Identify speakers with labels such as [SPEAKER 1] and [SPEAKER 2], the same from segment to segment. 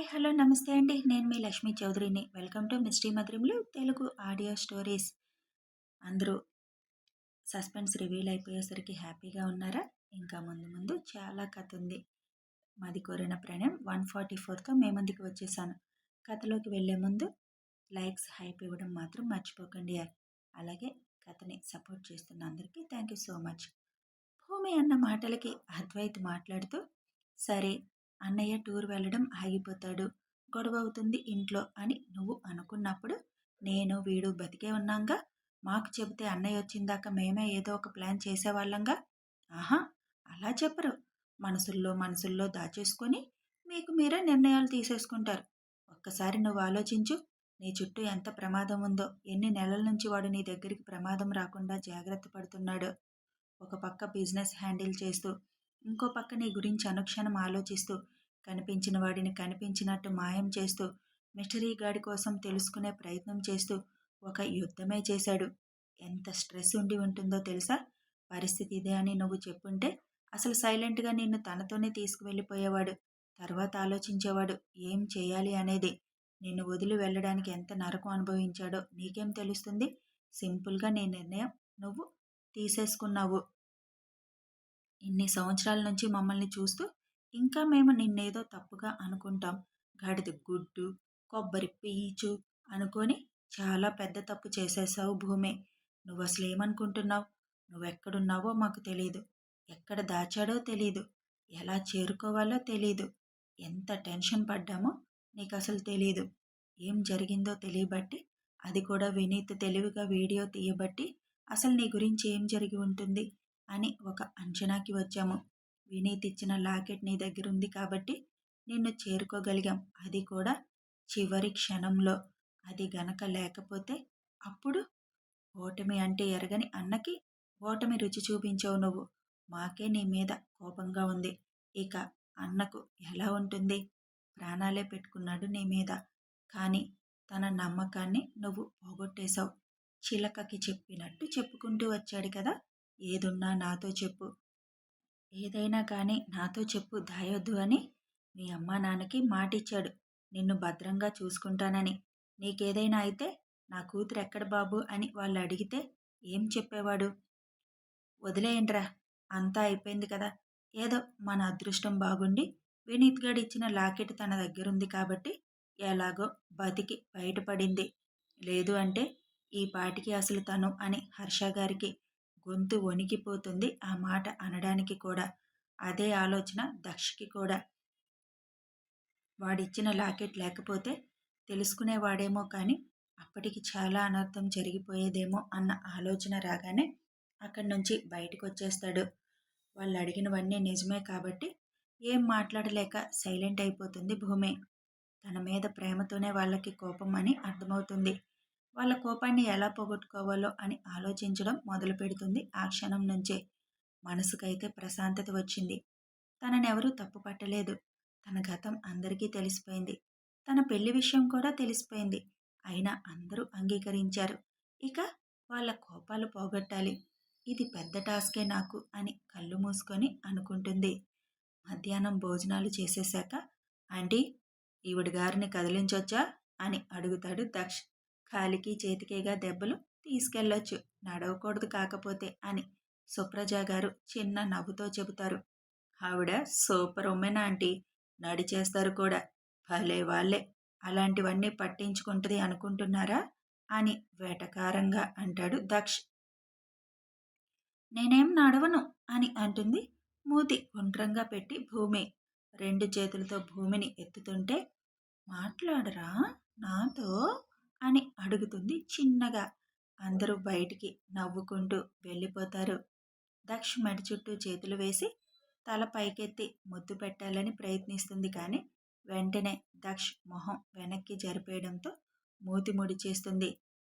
[SPEAKER 1] Hi hello నమస్తే అండి. నేను మీ లక్ష్మీ చౌదరిని. వెల్కమ్ టు మిస్టీ మధురంలో తెలుగు ఆడియో స్టోరీస్. అందరూ సస్పెన్స్ రివీల్ అయిపోయేసరికి హ్యాపీగా ఉన్నారా? ఇంకా ముందు ముందు చాలా కథ ఉంది. మాది కోరిన ప్రణయం వన్ ఫార్టీ ఫోర్తో మే ముందుకు వచ్చేసాను. కథలోకి వెళ్ళే ముందు లైక్స్ హైప్ ఇవ్వడం మాత్రం మర్చిపోకండి. అలాగే కథని సపోర్ట్ చేస్తున్న అందరికీ థ్యాంక్ యూ సో మచ్. భూమి అన్న మాటలకి అద్వైత్ మాట్లాడుతూ సరే అన్నయ్య టూర్ వెళ్ళడం ఆగిపోతాడు. గొడవ అవుతుంది ఇంట్లో అని నువ్వు అనుకున్నప్పుడు నేను వీడు బతికే ఉన్నాంగా? మాకు చెబితే అన్నయ్య వచ్చిందాక మేమే ఏదో ఒక ప్లాన్ చేసేవాళ్ళంగా? ఆహా! అలా చెప్పరు. మనసుల్లో మనసుల్లో దాచేసుకొని మీకు మీరే నిర్ణయాలు తీసేసుకుంటారు. ఒక్కసారి నువ్వు ఆలోచించు. నీ చుట్టూ ఎంత ప్రమాదం ఉందో ఎన్ని నెలల నుంచి వాడు నీ దగ్గరికి ప్రమాదం రాకుండా జాగ్రత్త పడుతున్నాడు. ఒక పక్క బిజినెస్ హ్యాండిల్ చేస్తూ ఇంకో పక్క నీ గురించి అనుక్షణం ఆలోచిస్తూ కనిపించిన వాడిని కనిపించినట్టు మాయం చేస్తూ మిస్టరీ గాడి కోసం తెలుసుకునే ప్రయత్నం చేస్తూ ఒక యుద్ధమే చేశాడు. ఎంత స్ట్రెస్ ఉండి ఉంటుందో తెలుసా? పరిస్థితి ఇదే అని నువ్వు చెప్పుంటే అసలు సైలెంట్గా నిన్ను తనతోనే తీసుకువెళ్ళిపోయేవాడు తర్వాత ఆలోచించేవాడు ఏం చేయాలి అనేది. నిన్ను వదిలి వెళ్ళడానికి ఎంత నరకం అనుభవించాడో నీకేం తెలుస్తుంది? సింపుల్గా నీ నిర్ణయం నువ్వు తీసేసుకున్నావు. ఇన్ని సంవత్సరాల నుంచి మమ్మల్ని చూస్తూ ఇంకా మేము నిన్నేదో తప్పుగా అనుకుంటాం. గాడిద గుడ్డు కొబ్బరి పీచు అనుకొని చాలా పెద్ద తప్పు చేసేసావు భూమి. నువ్వు అసలు ఏమనుకుంటున్నావు నువ్వెక్కడున్నావో మాకు తెలియదు ఎక్కడ దాచాడో తెలీదు. ఎలా చేరుకోవాలో తెలీదు. ఎంత టెన్షన్ పడ్డామో నీకు అసలు తెలీదు. ఏం జరిగిందో తెలియబట్టి అది కూడా వినీత్ తెలివిగా వీడియో తీయబట్టి అసలు నీ గురించి ఏం జరిగి ఉంటుంది? అని ఒక అంచనాకి వచ్చాము. వినీత్ ఇచ్చిన లాకెట్ నీ దగ్గర ఉంది కాబట్టి నిన్ను చేరుకోగలిగాం. అది కూడా చివరి క్షణంలో. అది గనక లేకపోతే అప్పుడు ఓటమి అంటే ఎరగని అన్నకి ఓటమి రుచి చూపించావు నువ్వు. మాకే నీ మీద కోపంగా ఉంది. ఇక అన్నకు ఎలా ఉంటుంది? ప్రాణాలే పెట్టుకున్నాడు నీ మీద. కానీ తన నమ్మకాన్ని నువ్వు పోగొట్టేశావు. చిలకకి చెప్పినట్టు చెప్పుకుంటూ వచ్చాడు కదా? ఏదున్నా నాతో చెప్పు. ఏదైనా కానీ నాతో చెప్పు దాయొద్దు అని మీ అమ్మా నాన్నకి మాటిచ్చాడు. నిన్ను భద్రంగా చూసుకుంటానని. నీకేదైనా అయితే నా కూతురు ఎక్కడ బాబు అని వాళ్ళు అడిగితే ఏం చెప్పేవాడు? వదిలేయండిరా అంతా అయిపోయింది కదా. ఏదో మన అదృష్టం బాగుండి వినీత్ ఇచ్చిన లాకెట్ తన దగ్గరుంది కాబట్టి ఎలాగో బతికి బయటపడింది. లేదు అంటే ఈ పాటికి అసలు తను అని హర్ష గారికి గొంతు వణికిపోతుంది. ఆ మాట అనడానికి కూడా అదే ఆలోచన దక్షకి కూడా. వాడిచ్చిన లాకెట్ లేకపోతే తెలుసుకునేవాడేమో కానీ అప్పటికి చాలా అనర్థం జరిగిపోయేదేమో అన్న ఆలోచన రాగానే అక్కడి నుంచి బయటకు వచ్చేస్తాడు వాళ్ళు అడిగినవన్నీ నిజమే కాబట్టి ఏం మాట్లాడలేక సైలెంట్ అయిపోతుంది భూమి. తన మీద ప్రేమతోనే వాళ్ళకి కోపం అని అర్థమవుతుంది. వాళ్ళ కోపాన్ని ఎలా పోగొట్టుకోవాలో అని ఆలోచించడం మొదలు పెడుతుంది. ఆ క్షణం నుంచే మనసుకైతే ప్రశాంతత వచ్చింది. తననెవరూ తప్పు పట్టలేదు. తన గతం అందరికీ తెలిసిపోయింది. తన పెళ్ళి విషయం కూడా తెలిసిపోయింది. అయినా అందరూ అంగీకరించారు. ఇక వాళ్ళ కోపాలు పోగొట్టాలి. ఇది పెద్ద టాస్కే నాకు అని కళ్ళు మూసుకొని అనుకుంటుంది. మధ్యాహ్నం భోజనాలు చేసేశాక ఆంటీ ఈవిడ గారిని కదిలించొచ్చా? అని అడుగుతాడు దక్ష్ కాలికి చేతికేగా దెబ్బలు తీసుకెళ్ళొచ్చు. నడవకూడదు కాకపోతే అని సుప్రజ గారు చిన్న నవ్వుతో చెబుతారు. ఆవిడ సూపర్ ఉమెన్ ఆంటీ. నడిచేస్తారు కూడా. భలే వాళ్ళే. అలాంటివన్నీ పట్టించుకుంటుంది అనుకుంటున్నారా? అని వేటకారంగా అంటాడు దక్ష్. నేనేం నడవను అని అంటుంది మూతి గుండ్రంగా పెట్టి భూమి. రెండు చేతులతో భూమిని ఎత్తుతుంటే మాట్లాడరా? నాతో? అని అడుగుతుంది చిన్నగా. అందరూ బయటికి నవ్వుకుంటూ వెళ్ళిపోతారు. దక్ష్ మెడ చుట్టూ చేతులు వేసి తల పైకెత్తి ముద్దు పెట్టాలని ప్రయత్నిస్తుంది కానీ వెంటనే దక్ష్ మొహం వెనక్కి జరిపేయడంతో మూతి ముడి చేస్తుంది.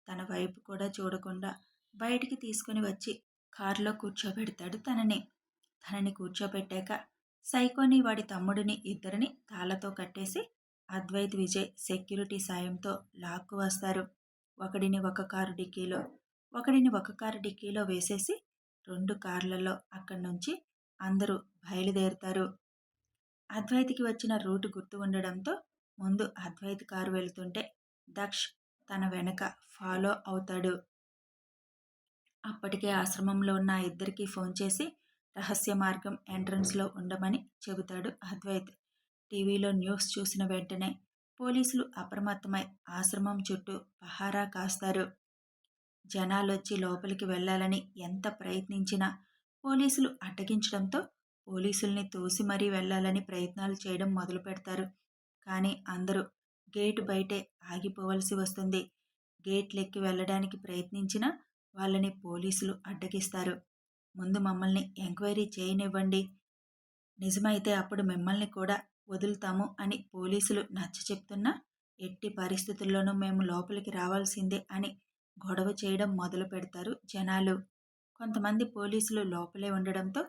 [SPEAKER 1] తన వైపు కూడా చూడకుండా బయటికి తీసుకుని వచ్చి కారులో కూర్చోబెడతాడు తనని. తనని కూర్చోబెట్టాక సైకోని వాడి తమ్ముడిని ఇద్దరిని తాళ్ళతో కట్టేసి అద్వైత్ విజయ్ సెక్యూరిటీ సాయంతో లాక్కు వస్తారు. ఒకడిని ఒక కారు డిక్కీలో ఒకడిని ఒక కారు డిక్కీలో వేసేసి రెండు కార్లలో అక్కడి నుంచి అందరూ బయలుదేరుతారు. అద్వైతికి వచ్చిన రూటు గుర్తు ఉండడంతో ముందు అద్వైత్ కారు వెళుతుంటే దక్ష్ తన వెనక ఫాలో అవుతాడు. అప్పటికే ఆశ్రమంలో ఉన్న ఇద్దరికీ ఇద్దరికి ఫోన్ చేసి రహస్య మార్గం ఎంట్రన్స్లో ఉండమని చెబుతాడు అద్వైత్. టీవీలో న్యూస్ చూసిన వెంటనే పోలీసులు అప్రమత్తమై ఆశ్రమం చుట్టూ పహారా కాస్తారు. జనాలొచ్చి లోపలికి వెళ్ళాలని ఎంత ప్రయత్నించినా పోలీసులు అడ్డగించడంతో పోలీసుల్ని తోసి మరీ వెళ్ళాలని ప్రయత్నాలు చేయడం మొదలు పెడతారు కానీ అందరూ గేటు బయటే ఆగిపోవలసి వస్తుంది. గేట్లెక్కి వెళ్ళడానికి ప్రయత్నించినా వాళ్ళని పోలీసులు అడ్డగిస్తారు. ముందు మమ్మల్ని ఎంక్వైరీ చేయనివ్వండి. నిజమైతే అప్పుడు మిమ్మల్ని కూడా వదులుతాము అని పోలీసులు నచ్చ చెప్తున్నా ఎట్టి పరిస్థితుల్లోనూ మేము లోపలికి రావాల్సిందే అని గొడవ చేయడం మొదలు పెడతారు జనాలు. కొంతమంది పోలీసులు లోపలే ఉండడంతో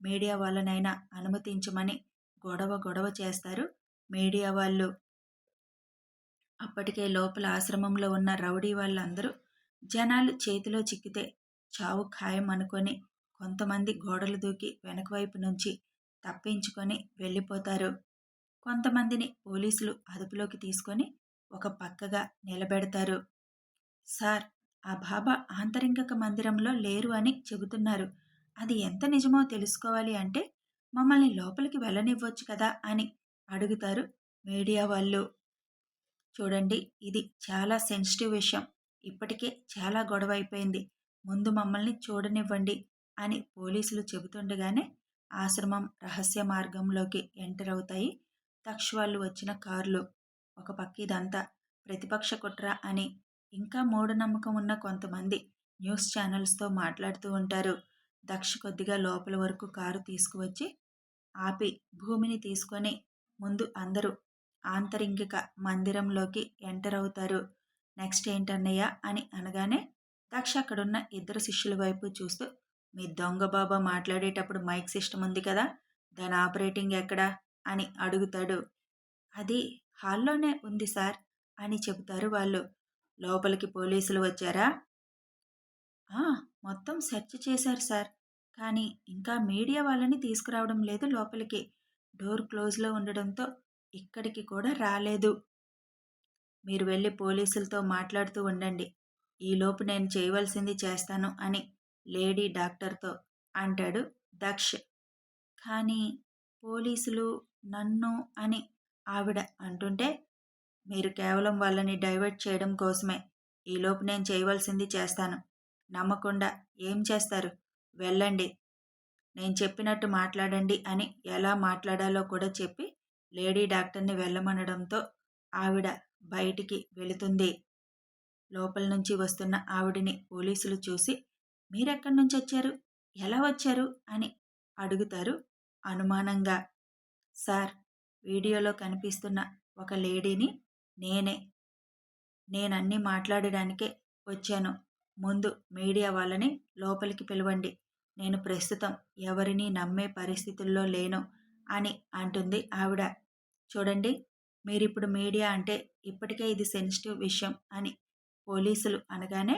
[SPEAKER 1] మీడియా వాళ్ళనైనా అనుమతించమని గొడవ గొడవ చేస్తారు. మీడియా వాళ్ళు అప్పటికే లోపల ఆశ్రమంలో ఉన్న రౌడీ వాళ్ళందరూ జనాలు చేతిలో చిక్కితే చావు ఖాయం అనుకొని కొంతమంది గోడలు దూకి వెనక వైపు నుంచి తప్పించుకొని వెళ్ళిపోతారు. కొంతమందిని పోలీసులు అదుపులోకి తీసుకొని ఒక పక్కగా నిలబెడతారు. సార్ ఆ బాబా ఆంతరింగక మందిరంలో లేరు అని చెబుతున్నారు. అది ఎంత నిజమో తెలుసుకోవాలి అంటే మమ్మల్ని లోపలికి వెళ్ళనివ్వచ్చు కదా అని అడుగుతారు మీడియా వాళ్ళు. చూడండి ఇది చాలా సెన్సిటివ్ విషయం. ఇప్పటికే చాలా గొడవ అయిపోయింది ముందు మమ్మల్ని చూడనివ్వండి అని పోలీసులు చెబుతుండగానే ఆశ్రమం రహస్య మార్గంలోకి ఎంటర్ అవుతాయి. తక్ష వాళ్ళు వచ్చిన కార్లు. ఒక పక్క ఇదంతా ప్రతిపక్ష కుట్ర అని ఇంకా మూఢనమ్మకం ఉన్న కొంతమంది న్యూస్ ఛానల్స్తో మాట్లాడుతూ ఉంటారు. దక్ష కొద్దిగా లోపల వరకు కారు తీసుకువచ్చి ఆపి భూమిని తీసుకొని ముందు అందరూ ఆంతరింగిక మందిరంలోకి ఎంటర్ అవుతారు. నెక్స్ట్ ఏంటన్నయ్య అని అనగానే దక్ష అక్కడున్న ఇద్దరు శిష్యుల వైపు చూస్తూ మీ దొంగ బాబా మాట్లాడేటప్పుడు మైక్ సిస్టమ్ ఉంది కదా దాని ఆపరేటింగ్ ఎక్కడా? అని అడుగుతాడు. అది హాల్లోనే ఉంది సార్ అని చెబుతారు వాళ్ళు. లోపలికి పోలీసులు వచ్చారా? మొత్తం సెర్చ్ చేశారు సార్. కానీ ఇంకా మీడియా వాళ్ళని తీసుకురావడం లేదు లోపలికి. డోర్ క్లోజ్లో ఉండడంతో ఇక్కడికి కూడా రాలేదు. మీరు వెళ్ళి పోలీసులతో మాట్లాడుతూ ఉండండి. ఈలోపు నేను చేయవలసింది చేస్తాను అని లేడీ డాక్టర్తో అంటాడు దక్ష్. కానీ పోలీసులు నన్ను అని ఆవిడ అంటుంటే మీరు కేవలం వాళ్ళని డైవర్ట్ చేయడం కోసమే. ఈలోపు నేను చేయవలసింది చేస్తాను. నమ్మకుండా ఏం చేస్తారు? వెళ్ళండి. నేను చెప్పినట్టు మాట్లాడండి అని ఎలా మాట్లాడాలో కూడా చెప్పి లేడీ డాక్టర్ని వెళ్ళమనడంతో ఆవిడ బయటికి వెళుతుంది. లోపల నుంచి వస్తున్న ఆవిడిని పోలీసులు చూసి మీరెక్కడి నుంచి వచ్చారు? ఎలా వచ్చారు? అని అడుగుతారు అనుమానంగా. సార్ వీడియోలో కనిపిస్తున్న ఒక లేడీని నేనే నేనన్నీ మాట్లాడడానికే వచ్చాను. ముందు మీడియా వాళ్ళని లోపలికి పిలవండి. నేను ప్రస్తుతం ఎవరిని నమ్మే పరిస్థితుల్లో లేను అని అంటుంది ఆవిడ. చూడండి మీరిప్పుడు మీడియా అంటే ఇప్పటికే ఇది సెన్సిటివ్ విషయం అని పోలీసులు అనగానే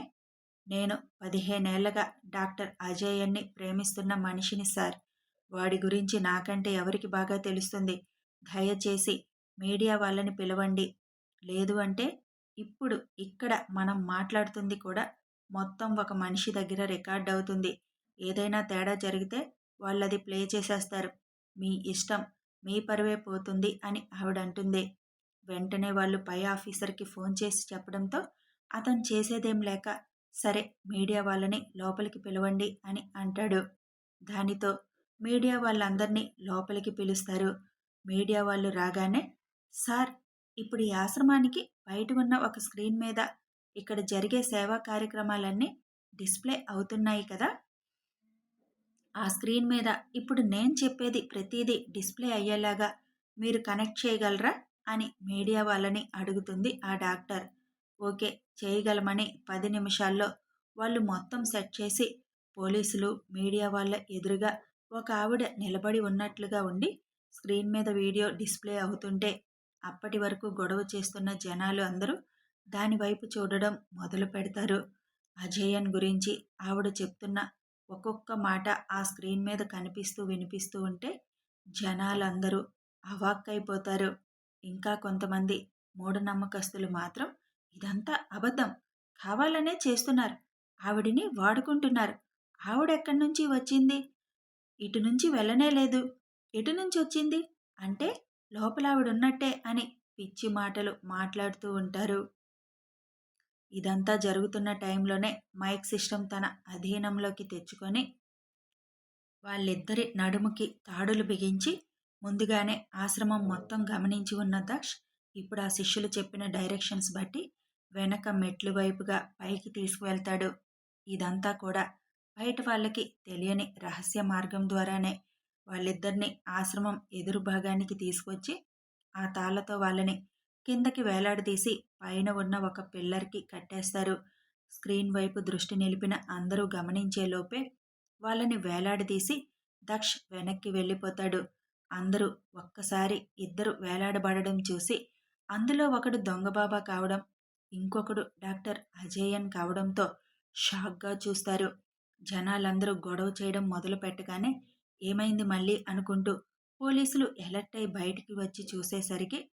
[SPEAKER 1] నేను పదిహేనేళ్ళగా డాక్టర్ అజయన్ని ప్రేమిస్తున్న మనిషిని సార్. వాడి గురించి నాకంటే ఎవరికి బాగా తెలుస్తుంది? దయచేసి మీడియా వాళ్ళని పిలవండి. లేదు అంటే ఇప్పుడు ఇక్కడ మనం మాట్లాడుతుంది కూడా మొత్తం ఒక మనిషి దగ్గర రికార్డ్ అవుతుంది. ఏదైనా తేడా జరిగితే వాళ్ళది ప్లే చేసేస్తారు. మీ ఇష్టం మీ పరువే పోతుంది అని ఆవిడ అంటుంది వెంటనే వాళ్ళు పై ఆఫీసర్కి ఫోన్ చేసి చెప్పడంతో అతను చేసేదేం లేక సరే మీడియా వాళ్ళని లోపలికి పిలవండి అని అంటాడు. దానితో మీడియా వాళ్ళందరినీ లోపలికి పిలుస్తారు. మీడియా వాళ్ళు రాగానే సార్ ఇప్పుడు ఈ ఆశ్రమానికి బయట ఉన్న ఒక స్క్రీన్ మీద ఇక్కడ జరిగే సేవా కార్యక్రమాలన్నీ డిస్ప్లే అవుతున్నాయి కదా! ఆ స్క్రీన్ మీద ఇప్పుడు నేను చెప్పేది ప్రతిదీ డిస్ప్లే అయ్యేలాగా మీరు కనెక్ట్ చేయగలరా? అని మీడియా వాళ్ళని అడుగుతుంది ఆ డాక్టర్. ఓకే చేయగలమని పది నిమిషాల్లో వాళ్ళు మొత్తం సెట్ చేసి పోలీసులు మీడియా వాళ్ళ ఎదురుగా ఒక ఆవిడ నిలబడి ఉన్నట్లుగా ఉండి స్క్రీన్ మీద వీడియో డిస్ప్లే అవుతుంటే అప్పటి వరకు గొడవ చేస్తున్న జనాలు అందరూ దానివైపు చూడడం మొదలు పెడతారు. అజయన్ గురించి ఆవిడ చెప్తున్న ఒక్కొక్క మాట ఆ స్క్రీన్ మీద కనిపిస్తూ వినిపిస్తూ ఉంటే జనాలందరూ అవాక్కైపోతారు. ఇంకా కొంతమంది మూఢనమ్మకస్తులు మాత్రం ఇదంతా అబద్ధం కావాలనే చేస్తున్నారు. ఆవిడిని వాడుకుంటున్నారు. ఆవిడెక్కడి నుంచి వచ్చింది? ఇటు నుంచి వెళ్ళనే లేదు. ఎటు నుంచి వచ్చింది? అంటే లోపల ఆవిడ ఉన్నట్టే అని పిచ్చి మాటలు మాట్లాడుతూ ఉంటారు. ఇదంతా జరుగుతున్న టైంలోనే మైక్ సిస్టమ్ తన అధీనంలోకి తెచ్చుకొని వాళ్ళిద్దరి నడుముకి తాడులు బిగించి ముందుగానే ఆశ్రమం మొత్తం గమనించి ఉన్న దక్ష్ ఇప్పుడు ఆ శిష్యులు చెప్పిన డైరెక్షన్స్ బట్టి వెనక మెట్లు వైపుగా పైకి తీసుకువెళ్తాడు. ఇదంతా కూడా బయట వాళ్ళకి తెలియని రహస్య మార్గం ద్వారానే వాళ్ళిద్దరిని ఆశ్రమం ఎదురు భాగానికి తీసుకొచ్చి ఆ తాళ్ళతో వాళ్ళని కిందకి వేలాడదీసి పైన ఉన్న ఒక పిల్లర్కి కట్టేస్తారు. స్క్రీన్ వైపు దృష్టి నిలిపిన అందరూ గమనించేలోపే వాళ్ళని వేలాడదీసి దక్ష్ వెనక్కి వెళ్ళిపోతాడు. అందరూ ఒక్కసారి ఇద్దరు వేలాడబడడం చూసి అందులో ఒకడు దొంగబాబా కావడం ఇంకొకడు డాక్టర్ అజయన్ కావడంతో షాక్గా చూస్తారు. జనాలందరూ గొడవ చేయడం మొదలు పెట్టగానే ఏమైంది మళ్ళీ అనుకుంటూ పోలీసులు ఎలర్ట్ అయి బయటికి వచ్చి చూసేసరికి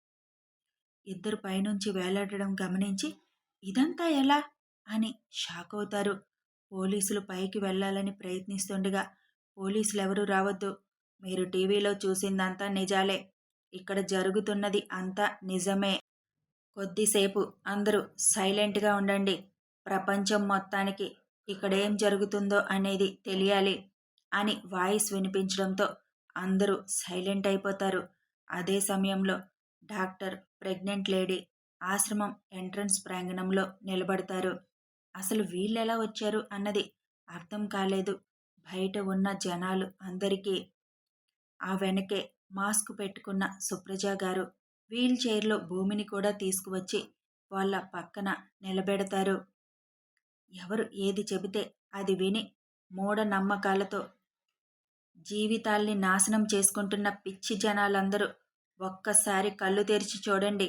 [SPEAKER 1] ఇద్దరు పైనుంచి వేలాడడం గమనించి ఇదంతా ఎలా? అని షాక్ అవుతారు. పోలీసులు పైకి వెళ్ళాలని ప్రయత్నిస్తుండగా పోలీసులు ఎవరు రావద్దు. మీరు టీవీలో చూసిందంతా నిజాలే. ఇక్కడ జరుగుతున్నది అంతా నిజమే. కొద్దిసేపు అందరూ సైలెంట్గా ఉండండి. ప్రపంచం మొత్తానికి ఇక్కడ ఏం జరుగుతుందో అనేది తెలియాలి అని వాయిస్ వినిపించడంతో అందరూ సైలెంట్ అయిపోతారు. అదే సమయంలో డాక్టర్ ప్రెగ్నెంట్ లేడీ ఆశ్రమం ఎంట్రన్స్ ప్రాంగణంలో నిలబడతారు. అసలు వీళ్ళెలా వచ్చారు అన్నది అర్థం కాలేదు. బయట ఉన్న జనాలు అందరికీ ఆ వెనకే మాస్క్ పెట్టుకున్న సుప్రజ గారు వీల్ చైర్లో భూమిని కూడా తీసుకువచ్చి వాళ్ళ పక్కన నిలబెడతారు. ఎవరు ఏది చెబితే అది విని మూఢనమ్మకాలతో జీవితాల్ని నాశనం చేసుకుంటున్న పిచ్చి జనాలందరూ ఒక్కసారి కళ్ళు తెరిచి చూడండి.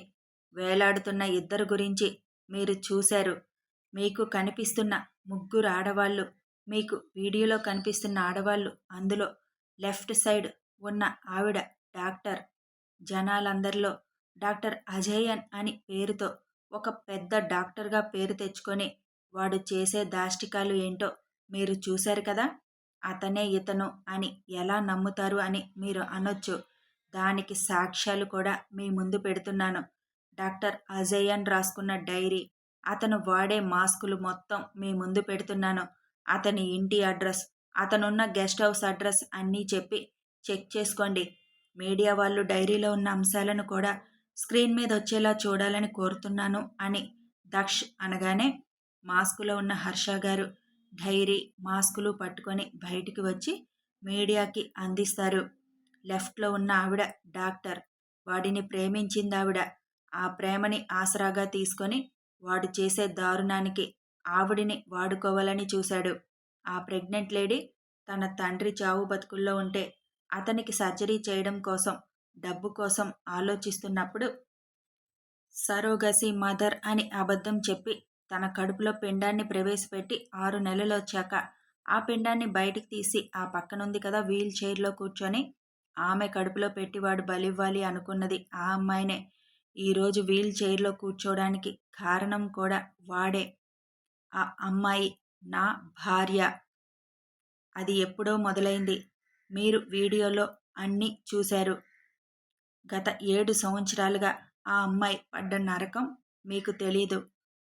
[SPEAKER 1] వేలాడుతున్న ఇద్దరు గురించి మీరు చూశారు. మీకు కనిపిస్తున్న ముగ్గురు ఆడవాళ్ళు మీకు వీడియోలో కనిపిస్తున్న ఆడవాళ్ళు అందులో లెఫ్ట్ సైడ్ ఉన్న ఆవిడ డాక్టర్. జనాలందరిలో డాక్టర్ అజయన్ అని పేరుతో ఒక పెద్ద డాక్టర్గా పేరు తెచ్చుకొని వాడు చేసే దాష్టికాలు ఏంటో మీరు చూశారు కదా? అతనే ఇతను అని ఎలా నమ్ముతారు అని మీరు అనొచ్చు. దానికి సాక్ష్యాలు కూడా మీ ముందు పెడుతున్నాను. డాక్టర్ అజయన్ రాసుకున్న డైరీ. అతను వాడే మాస్కులు మొత్తం మీ ముందు పెడుతున్నాను. అతని ఇంటి అడ్రస్ అతనున్న గెస్ట్ హౌస్ అడ్రస్ అన్నీ చెప్పి చెక్ చేసుకోండి. మీడియా వాళ్ళు డైరీలో ఉన్న అంశాలను కూడా స్క్రీన్ మీద వచ్చేలా చూడాలని కోరుతున్నాను అని దక్ష్ అనగానే మాస్కులో ఉన్న హర్ష గారు డైరీ మాస్కులు పట్టుకొని బయటికి వచ్చి మీడియాకి అందిస్తారు. లెఫ్ట్లో ఉన్న ఆవిడ డాక్టర్. వాడిని ప్రేమించింది ఆవిడ. ఆ ప్రేమని ఆసరాగా తీసుకొని వాడు చేసే దారుణానికి ఆవిడిని వాడుకోవాలని చూశాడు. ఆ ప్రెగ్నెంట్ లేడీ తన తండ్రి చావు బతుకుల్లో ఉంటే అతనికి సర్జరీ చేయడం కోసం డబ్బు కోసం ఆలోచిస్తున్నప్పుడు సరోగసి మదర్ అని అబద్ధం చెప్పి తన కడుపులో పిండాన్ని ప్రవేశపెట్టి ఆరు నెలలు వచ్చాక ఆ పిండాన్ని బయటికి తీసి ఆ పక్కనుంది కదా వీల్ చైర్లో కూర్చొని ఆమె కడుపులో పెట్టి వాడు బలివ్వాలి అనుకున్నది ఆ అమ్మాయినే. ఈరోజు వీల్ చైర్లో కూర్చోవడానికి కారణం కూడా వాడే ఆ అమ్మాయి నా భార్య. అది ఎప్పుడో మొదలైంది. మీరు వీడియోలో అన్నీ చూశారు. గత ఏడు సంవత్సరాలుగా ఆ అమ్మాయి పడ్డ నరకం మీకు తెలీదు.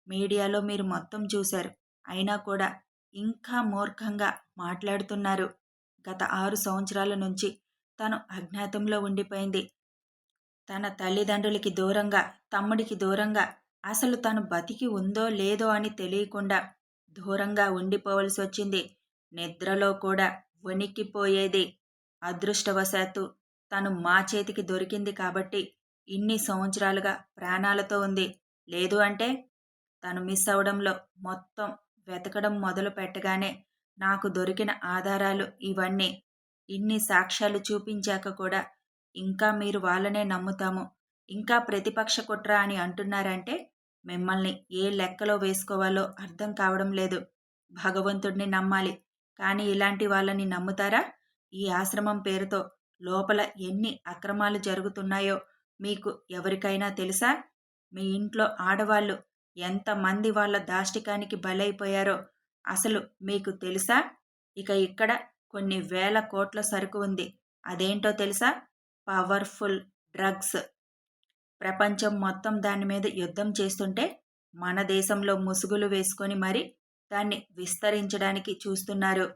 [SPEAKER 1] మీడియాలో మీరు మొత్తం చూశారు. అయినా కూడా ఇంకా మూర్ఖంగా మాట్లాడుతున్నారు. గత ఆరు సంవత్సరాల నుంచి తను అజ్ఞాతంలో ఉండిపోయింది. తన తల్లిదండ్రులకి దూరంగా తమ్ముడికి దూరంగా అసలు తను బతికి ఉందో లేదో అని తెలియకుండా దూరంగా ఉండిపోవలసి వచ్చింది. నిద్రలో కూడా వణికిపోయేది. అదృష్టవశాత్తు తను మా చేతికి దొరికింది కాబట్టి ఇన్ని సంవత్సరాలుగా ప్రాణాలతో ఉంది. లేదు అంటే తను మిస్ అవడంలో మొత్తం వెతకడం మొదలు పెట్టగానే నాకు దొరికిన ఆధారాలు ఇవన్నీ. ఇన్ని సాక్ష్యాలు చూపించాక కూడా ఇంకా మీరు వాళ్ళనే నమ్ముతాము. ఇంకా ప్రతిపక్ష కుట్ర అని అంటున్నారంటే మిమ్మల్ని ఏ లెక్కలో వేసుకోవాలో అర్థం కావడం లేదు. భగవంతుడిని నమ్మాలి. కానీ ఇలాంటి వాళ్ళని నమ్ముతారా? ఈ ఆశ్రమం పేరుతో లోపల ఎన్ని అక్రమాలు జరుగుతున్నాయో మీకు ఎవరికైనా తెలుసా? మీ ఇంట్లో ఆడవాళ్ళు ఎంతమంది వాళ్ళ దాష్టికానికి బలైపోయారో అసలు మీకు తెలుసా? ఇక ఇక్కడ కొన్ని వేల కోట్ల సరుకు ఉంది. అదేంటో తెలుసా? Powerful drugs. ప్రపంచం మొత్తం దాని మీద యుద్ధం చేస్తుంటే మన దేశంలో ముసుగులు వేసుకొని మరి దాన్ని విస్తరించడానికి చూస్తున్నారు.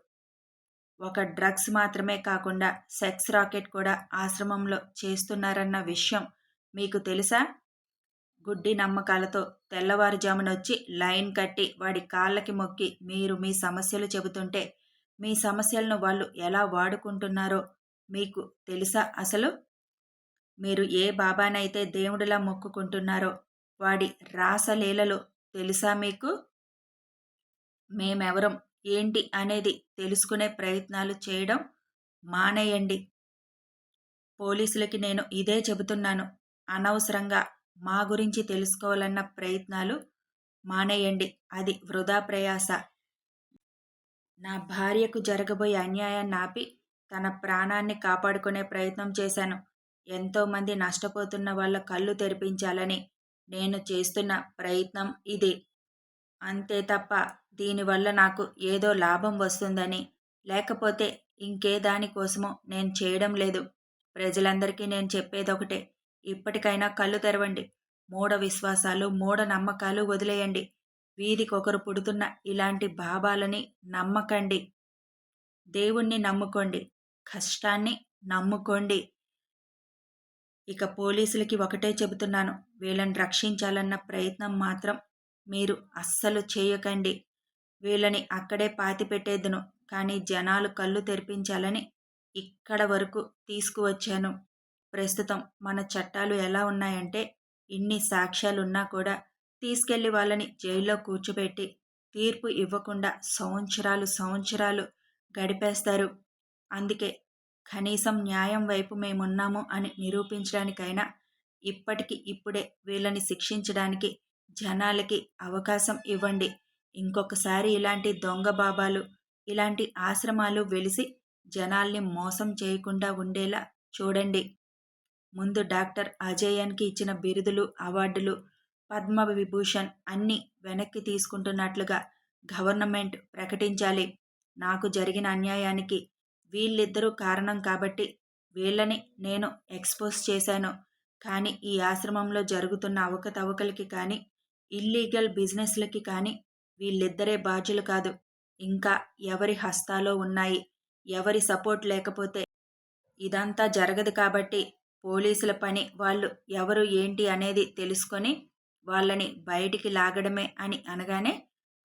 [SPEAKER 1] ఒక డ్రగ్స్ మాత్రమే కాకుండా సెక్స్ రాకెట్ కూడా ఆశ్రమంలో చేస్తున్నారన్న విషయం మీకు తెలుసా? గుడ్డి నమ్మకాలతో తెల్లవారుజామునొచ్చి లైన్ కట్టి వాడి కాళ్ళకి మొక్కి మీరు మీ సమస్యలు చెబుతుంటే మీ సమస్యలను వాళ్ళు ఎలా వాడుకుంటున్నారో మీకు తెలుసా అసలు? మీరు ఏ బాబానైతే దేవుడిలా మొక్కుకుంటున్నారో వాడి రాసలీలలు తెలుసా మీకు? మేమెవరం? ఏంటి అనేది తెలుసుకునే ప్రయత్నాలు చేయడం మానేయండి. పోలీసులకి నేను ఇదే చెబుతున్నాను. అనవసరంగా మా గురించి తెలుసుకోవాలన్న ప్రయత్నాలు మానేయండి. అది వృధా ప్రయాస. నా భార్యకు జరగబోయే అన్యాయాన్ని ఆపి తన ప్రాణాన్ని కాపాడుకునే ప్రయత్నం చేశాను. ఎంతోమంది నష్టపోతున్న వాళ్ళ కళ్ళు తెరిపించాలని నేను చేస్తున్న ప్రయత్నం ఇది. అంతే తప్ప దీనివల్ల నాకు ఏదో లాభం వస్తుందని లేకపోతే ఇంకే దానికోసమో నేను చేయడం లేదు. ప్రజలందరికీ నేను చెప్పేదొకటే. ఇప్పటికైనా కళ్ళు తెరవండి. మూఢ విశ్వాసాలు మూఢ నమ్మకాలు వదిలేయండి. వీధికొకరు పుడుతున్న ఇలాంటి భావాలని నమ్మకండి. దేవుణ్ణి నమ్ముకోండి. కష్టాన్ని నమ్ముకోండి. ఇక పోలీసులకి ఒకటే చెబుతున్నాను. వీళ్ళని రక్షించాలన్న ప్రయత్నం మాత్రం మీరు అస్సలు చేయకండి. వీళ్ళని అక్కడే పాతి పెట్టేద్దును కానీ జనాలు కళ్ళు తెరిపించాలని ఇక్కడ వరకు తీసుకువచ్చాను. ప్రస్తుతం మన చట్టాలు ఎలా ఉన్నాయంటే ఇన్ని సాక్ష్యాలున్నా కూడా తీసుకెళ్ళి వాళ్ళని జైల్లో కూర్చోబెట్టి తీర్పు ఇవ్వకుండా సంవత్సరాలు సంవత్సరాలు గడిపేస్తారు. అందుకే కనీసం న్యాయం వైపు మేమున్నాము అని నిరూపించడానికైనా ఇప్పటికి ఇప్పుడే వీళ్ళని శిక్షించడానికి జనాలకి అవకాశం ఇవ్వండి. ఇంకొకసారి ఇలాంటి దొంగ బాబాలు ఇలాంటి ఆశ్రమాలు వెలిసి జనాల్ని మోసం చేయకుండా ఉండేలా చూడండి. ముందు డాక్టర్ అజయన్కి ఇచ్చిన బిరుదులు అవార్డులు పద్మ విభూషణ్ అన్నీ వెనక్కి తీసుకుంటున్నట్లుగా గవర్నమెంట్ ప్రకటించాలి. నాకు జరిగిన అన్యాయానికి వీళ్ళిద్దరూ కారణం కాబట్టి వీళ్ళని నేను ఎక్స్పోజ్ చేశాను. కానీ ఈ ఆశ్రమంలో జరుగుతున్న అవకతవకలకి కానీ ఇల్లీగల్ బిజినెస్లకి కానీ వీళ్ళిద్దరే బాధ్యులు కాదు. ఇంకా ఎవరి హస్తాలో ఉన్నాయి? ఎవరి సపోర్ట్ లేకపోతే ఇదంతా జరగదు కాబట్టి పోలీసుల పని వాళ్ళు ఎవరు ఏంటి అనేది తెలుసుకొని వాళ్ళని బయటికి లాగడమే అని అనగానే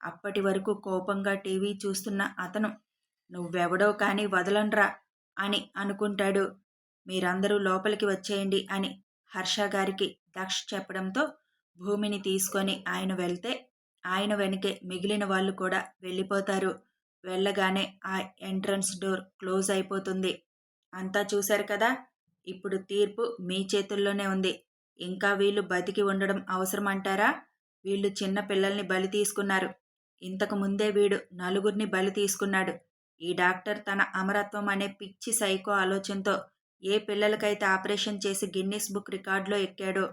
[SPEAKER 1] అప్పటి వరకు కోపంగా టీవీ చూస్తున్న అతను నువ్వెవడో కానీ వదలనరా అని అనుకుంటాడు. మీరందరూ లోపలికి వచ్చేయండి అని హర్ష గారికి దక్ష చెప్పడంతో భూమిని తీసుకొని ఆయన వెళ్తే ఆయన వెనకే మిగిలిన వాళ్ళు కూడా వెళ్ళిపోతారు. వెళ్ళగానే ఆ ఎంట్రన్స్ డోర్ క్లోజ్ అయిపోతుంది. అంతా చూశారు కదా? ఇప్పుడు తీర్పు మీ చేతుల్లోనే ఉంది. ఇంకా వీళ్ళు బతికి ఉండడం అవసరం అంటారా వీళ్ళు చిన్న పిల్లల్ని బలి తీసుకున్నారు. ఇంతకు ముందే వీడు నలుగురిని బలి తీసుకున్నాడు. ఈ డాక్టర్ తన అమరత్వం అనే పిచ్చి సైకో ఆలోచనతో ఏ పిల్లలకైతే ఆపరేషన్ చేసి గిన్నిస్ బుక్ రికార్డులో ఎక్కాడో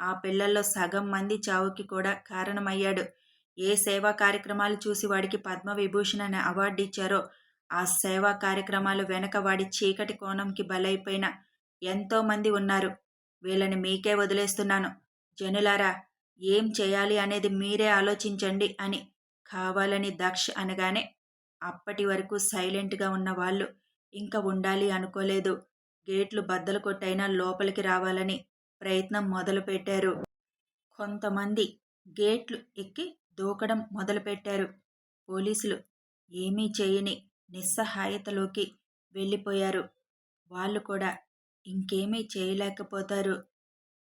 [SPEAKER 1] ఆ పిల్లల్లో సగం మంది చావుకి కూడా కారణమయ్యాడు. ఏ సేవా కార్యక్రమాలు చూసి వాడికి పద్మవిభూషణ్ అనే అవార్డు ఇచ్చారో ఆ సేవా కార్యక్రమాలు వెనక వాడి చీకటి కోణంకి బలైపోయిన ఎంతోమంది ఉన్నారు. వీళ్ళని మీకే వదిలేస్తున్నాను. జనులారా ఏం చేయాలి అనేది మీరే ఆలోచించండి అని కావాలని దక్ష అనగానే అప్పటి వరకు సైలెంట్గా ఉన్న వాళ్ళు ఇంకా ఉండాలి అనుకోలేదు. గేట్లు బద్దలు కొట్టైనా లోపలికి రావాలని ప్రయత్నం మొదలుపెట్టారు కొంతమంది గేట్లు ఎక్కి దూకడం మొదలుపెట్టారు పోలీసులు ఏమీ చేయని నిస్సహాయతలోకి వెళ్ళిపోయారు. వాళ్ళు కూడా ఇంకేమీ చేయలేకపోతారు.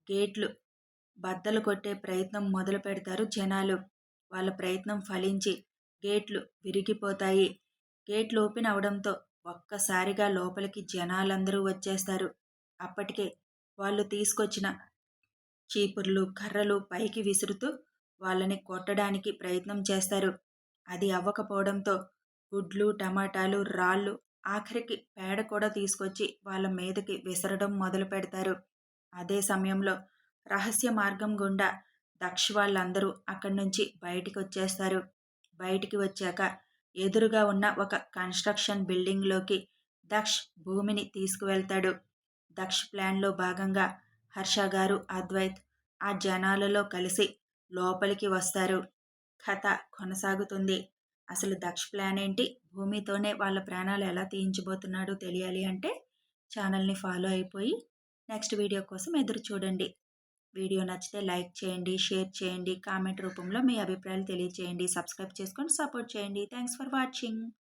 [SPEAKER 1] గేట్లు బద్దలు కొట్టే ప్రయత్నం మొదలు పెడతారు జనాలు. వాళ్ళ ప్రయత్నం ఫలించి గేట్లు విరిగిపోతాయి. గేట్లు ఓపెన్ అవడంతో ఒక్కసారిగా లోపలికి జనాలందరూ వచ్చేస్తారు. అప్పటికే వాళ్ళు తీసుకొచ్చిన చీపుర్లు కర్రలు పైకి విసురుతూ వాళ్ళని కొట్టడానికి ప్రయత్నం చేస్తారు. అది అవ్వకపోవడంతో గుడ్లు టమాటాలు రాళ్ళు ఆఖరికి పేడ కూడా తీసుకొచ్చి వాళ్ళ మీదకి విసరడం మొదలు పెడతారు. అదే సమయంలో రహస్య మార్గం గుండా దక్ష వాళ్ళందరూ అక్కడి నుంచి బయటికి వచ్చేస్తారు. బయటికి వచ్చాక ఎదురుగా ఉన్న ఒక కన్స్ట్రక్షన్ బిల్డింగ్లోకి దక్ష్ భూమిని తీసుకువెళ్తాడు. దక్ష్ ప్లాన్లో భాగంగా హర్ష గారు అద్వైత్ ఆ జనాలలో కలిసి లోపలికి వస్తారు. కథ కొనసాగుతుంది. అసలు దక్ష ప్లాన్ ఏంటి? భూమితోనే వాళ్ళ ప్రాణాలు ఎలా తీయించబోతున్నాడో తెలియాలి అంటే ఛానల్ని ఫాలో అయిపోయి నెక్స్ట్ వీడియో కోసం ఎదురు చూడండి. వీడియో నచ్చితే లైక్ చేయండి షేర్ చేయండి కామెంట్ రూపంలో మీ అభిప్రాయాలు తెలియచేయండి. సబ్స్క్రైబ్ చేసుకొని సపోర్ట్ చేయండి. Thanks for watching.